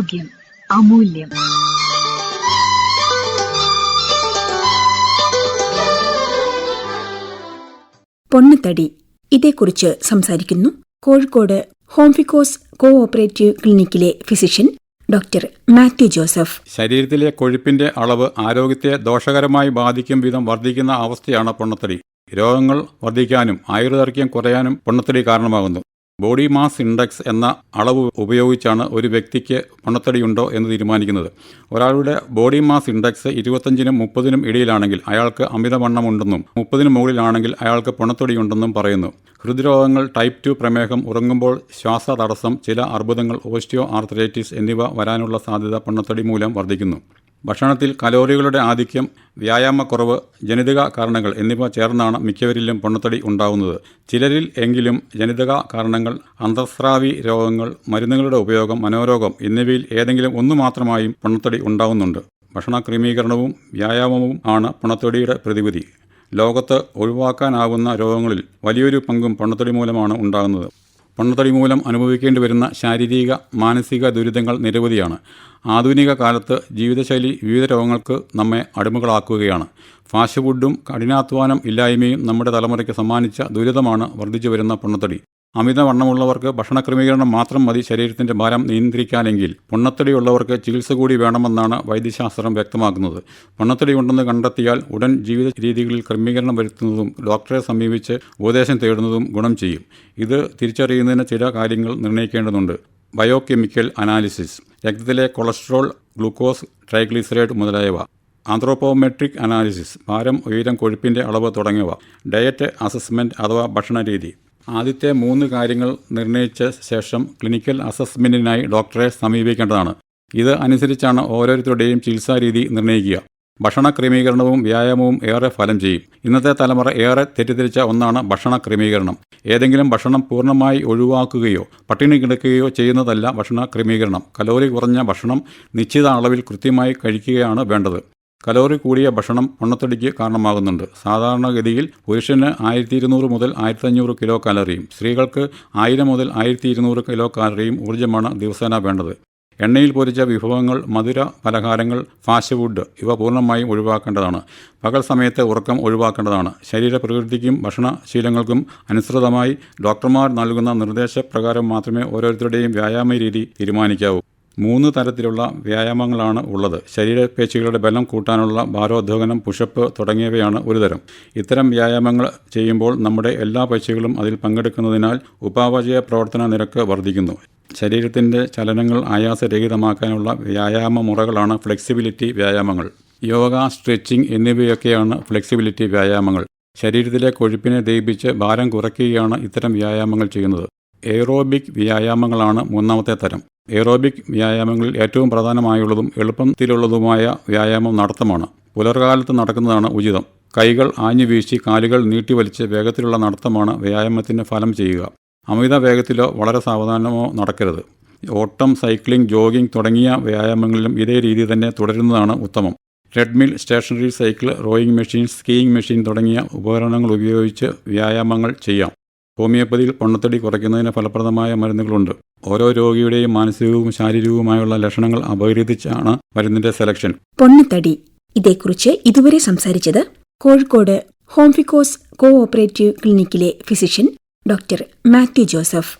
ആരോഗ്യം അമൂല്യം. പൊണ്ണത്തടി ഇതേക്കുറിച്ച് സംസാരിക്കുന്നു കോഴിക്കോട് ഹോംഫിക്കോസ് കോ ഓപ്പറേറ്റീവ് ക്ലിനിക്കിലെ ഫിസിഷ്യൻ ഡോക്ടർ മാത്യു ജോസഫ്. ശരീരത്തിലെ കൊഴുപ്പിന്റെ അളവ് ആരോഗ്യത്തെ ദോഷകരമായി ബാധിക്കും വിധം വർദ്ധിക്കുന്ന അവസ്ഥയാണ് പൊണ്ണത്തടി. രോഗങ്ങൾ വർദ്ധിക്കാനും ആയുർദൈർഘ്യം കുറയാനും പൊണ്ണത്തടി കാരണമാകുന്നു. ബോഡി മാസ് ഇൻഡെക്സ് എന്ന അളവ് ഉപയോഗിച്ചാണ് ഒരു വ്യക്തിക്ക് പണത്തടിയുണ്ടോ എന്ന് തീരുമാനിക്കുന്നത്. ഒരാളുടെ ബോഡി മാസ് ഇൻഡെക്സ് ഇരുപത്തഞ്ചിനും മുപ്പതിനും ഇടയിലാണെങ്കിൽ അയാൾക്ക് അമിതവണ്ണമുണ്ടെന്നും മുപ്പതിന് മുകളിലാണെങ്കിൽ അയാൾക്ക് പണത്തടിയുണ്ടെന്നും പറയുന്നു. ഹൃദ്രോഗങ്ങൾ ടൈപ്പ് ടു പ്രമേഹം ഉറങ്ങുമ്പോൾ ശ്വാസ തടസ്സം ചില അർബുദങ്ങൾ ഓസ്റ്റിയോ ആർത്രൈറ്റിസ് എന്നിവ വരാനുള്ള സാധ്യത പണത്തടി മൂലം വർദ്ധിക്കുന്നു. ഭക്ഷണത്തിൽ കലോറികളുടെ ആധിക്യം വ്യായാമക്കുറവ് ജനിതക കാരണങ്ങൾ എന്നിവ ചേർന്നാണ് മിക്കവരിലും പൊണ്ണത്തടി ഉണ്ടാകുന്നത് ചിലരിൽ എങ്കിലും ജനിതക കാരണങ്ങൾ അന്തസ്രാവി രോഗങ്ങൾ മരുന്നുകളുടെ ഉപയോഗം മനോരോഗം എന്നിവയിൽ ഏതെങ്കിലും ഒന്നു മാത്രമായും പൊണ്ണത്തടി ഉണ്ടാവുന്നുണ്ട്. ഭക്ഷണ ക്രമീകരണവും വ്യായാമവും ആണ് പൊണ്ണത്തടിയുടെ പ്രതിവിധി. ലോകത്ത് ഒഴിവാക്കാനാവുന്ന രോഗങ്ങളിൽ വലിയൊരു പങ്കും പൊണ്ണത്തടി മൂലമാണ് ഉണ്ടാകുന്നത്. പൊണ്ണത്തടി മൂലം അനുഭവിക്കേണ്ടി വരുന്ന ശാരീരിക മാനസിക ദുരിതങ്ങൾ നിരവധിയാണ്. ആധുനിക കാലത്ത് ജീവിതശൈലി വിവിധ രോഗങ്ങൾക്ക് നമ്മെ അടിമകളാക്കുകയാണ്. ഫാസ്റ്റ് ഫുഡും കഠിനാധ്വാനം ഇല്ലായ്മയും നമ്മുടെ തലമുറയ്ക്ക് സമ്മാനിച്ച ദുരിതമാണ് വർദ്ധിച്ചു വരുന്ന പൊണ്ണത്തടി. അമിതവണ്ണമുള്ളവർക്ക് ഭക്ഷണ ക്രമീകരണം മാത്രം മതി ശരീരത്തിന്റെ ഭാരം നിയന്ത്രിക്കാനെങ്കിൽ പൊണ്ണത്തടിയുള്ളവർക്ക് ചികിത്സ കൂടി വേണമെന്നാണ് വൈദ്യശാസ്ത്രം വ്യക്തമാക്കുന്നത്. പൊണ്ണത്തടി ഉണ്ടെന്ന് കണ്ടെത്തിയാൽ ഉടൻ ജീവിത രീതികളിൽ ക്രമീകരണം വരുത്തുന്നതും ഡോക്ടറെ സമീപിച്ച് ഉപദേശം തേടുന്നതും ഗുണം ചെയ്യും. ഇത് തിരിച്ചറിയുന്നതിന് ചില കാര്യങ്ങൾ നിർണയിക്കേണ്ടതുണ്ട്. ബയോകെമിക്കൽ അനാലിസിസ് രക്തത്തിലെ കൊളസ്ട്രോൾ ഗ്ലൂക്കോസ് ട്രൈഗ്ലിസറൈഡ് മുതലായവ ആന്ത്രോപോമെട്രിക് അനാലിസിസ് ഭാരം ഉയരം കൊഴുപ്പിന്റെ അളവ് തുടങ്ങിയവ ഡയറ്റ് അസസ്മെന്റ് അഥവാ ഭക്ഷണരീതി. ആദ്യത്തെ മൂന്ന് കാര്യങ്ങൾ നിർണയിച്ച ശേഷം ക്ലിനിക്കൽ അസസ്മെന്റിനായി ഡോക്ടറെ സമീപിക്കേണ്ടതാണ്. ഇത് അനുസരിച്ചാണ് ഓരോരുത്തരുടെയും ചികിത്സാരീതി നിർണയിക്കുക ഭക്ഷണ ക്രമീകരണവും വ്യായാമവും ഏറെ ഫലം ചെയ്യും. ഇന്നത്തെ തലമുറ ഏറെ തെറ്റിദ്ധരിച്ച ഒന്നാണ് ഭക്ഷണ ക്രമീകരണം ഏതെങ്കിലും ഭക്ഷണം പൂർണമായി ഒഴിവാക്കുകയോ പട്ടിണി കിടക്കുകയോ ചെയ്യുന്നതല്ല ഭക്ഷണ ക്രമീകരണം കലോറി കുറഞ്ഞ ഭക്ഷണം നിശ്ചിത അളവിൽ കൃത്യമായി കഴിക്കുകയാണ് വേണ്ടത്. കലോറി കൂടിയ ഭക്ഷണം പൊണ്ണത്തടിക്ക് കാരണമാകുന്നുണ്ട്. സാധാരണഗതിയിൽ പുരുഷന് ആയിരത്തി ഇരുന്നൂറ് മുതൽ ആയിരത്തി അഞ്ഞൂറ് കിലോ കാലറിയും സ്ത്രീകൾക്ക് ആയിരം മുതൽ ആയിരത്തി ഇരുന്നൂറ് കിലോ കാലറിയും ഊർജമാണ് ദിവസേന വേണ്ടത്. എണ്ണയിൽ പൊരിച്ച വിഭവങ്ങൾ മധുര പലഹാരങ്ങൾ ഫാസ്റ്റ് ഫുഡ് ഇവ പൂർണമായും ഒഴിവാക്കേണ്ടതാണ്. പകൽ സമയത്ത് ഉറക്കം ഒഴിവാക്കേണ്ടതാണ്. ശരീരപ്രകൃതിക്കും ഭക്ഷണശീലങ്ങൾക്കും അനുസൃതമായി ഡോക്ടർമാർ നൽകുന്ന നിർദ്ദേശപ്രകാരം മാത്രമേ ഓരോരുത്തരുടെയും വ്യായാമ രീതി തീരുമാനിക്കാവൂ. മൂന്ന് തരത്തിലുള്ള വ്യായാമങ്ങളാണ് ഉള്ളത്. ശരീരപേശികളുടെ ബലം കൂട്ടാനുള്ള ഭാരോദ്വഹനം പുഷപ്പ് തുടങ്ങിയവയാണ് ഒരു തരം ഇത്തരം വ്യായാമങ്ങൾ ചെയ്യുമ്പോൾ നമ്മുടെ എല്ലാ പേശികളും അതിൽ പങ്കെടുക്കുന്നതിനാൽ ഉപാപചയ പ്രവർത്തന നിരക്ക് വർദ്ധിക്കുന്നു. ശരീരത്തിന്റെ ചലനങ്ങൾ ആയാസരഹിതമാക്കാനുള്ള വ്യായാമ മുറകളാണ് ഫ്ലെക്സിബിലിറ്റി വ്യായാമങ്ങൾ. യോഗ സ്ട്രെച്ചിങ് എന്നിവയൊക്കെയാണ് ഫ്ലെക്സിബിലിറ്റി വ്യായാമങ്ങൾ. ശരീരത്തിലെ കൊഴുപ്പിനെ ദയിപ്പിച്ച് ഭാരം കുറയ്ക്കുകയാണ് ഇത്തരം വ്യായാമങ്ങൾ ചെയ്യുന്നത്. എയറോബിക് വ്യായാമങ്ങളാണ് മൂന്നാമത്തെ തരം. എയറോബിക് വ്യായാമങ്ങളിൽ ഏറ്റവും പ്രധാനമായുള്ളതും എളുപ്പത്തിലുള്ളതുമായ വ്യായാമം നടത്തമാണ്. പുലർകാലത്ത് നടക്കുന്നതാണ് ഉചിതം. കൈകൾ ആഞ്ഞു വീശി കാലുകൾ നീട്ടിവലിച്ച് വേഗത്തിലുള്ള നടത്തമാണ് വ്യായാമത്തിന് ഫലം ചെയ്യുക. അമിത വേഗത്തിലോ വളരെ സാവധാനമോ നടക്കരുത്. ഓട്ടം സൈക്ലിംഗ് ജോഗിംഗ് തുടങ്ങിയ വ്യായാമങ്ങളിലും ഇതേ രീതി തന്നെ തുടരുന്നതാണ് ഉത്തമം. Treadmill stationary cycle rowing machine skiing machine തുടങ്ങിയ ഉപകരണങ്ങൾ ഉപയോഗിച്ച് വ്യായാമങ്ങൾ ചെയ്യാം. ഹോമിയോപ്പതിയിൽ പൊണ്ണത്തടി കുറയ്ക്കുന്നതിന് ഫലപ്രദമായ മരുന്നുകളുണ്ട്. ഓരോ രോഗിയുടെയും മാനസികവും ശാരീരികവുമായുള്ള ലക്ഷണങ്ങൾ അപകരിച്ചാണ് മരുന്നിന്റെ സെലക്ഷൻ. പൊണ്ണത്തടി. ഇതേക്കുറിച്ച് ഇതുവരെ സംസാരിച്ചത് കോഴിക്കോട് ഹോംഫിക്കോസ് കോ ഓപ്പറേറ്റീവ് ക്ലിനിക്കിലെ ഫിസിഷ്യൻ ഡോക്ടർ മാത്യു ജോസഫ്.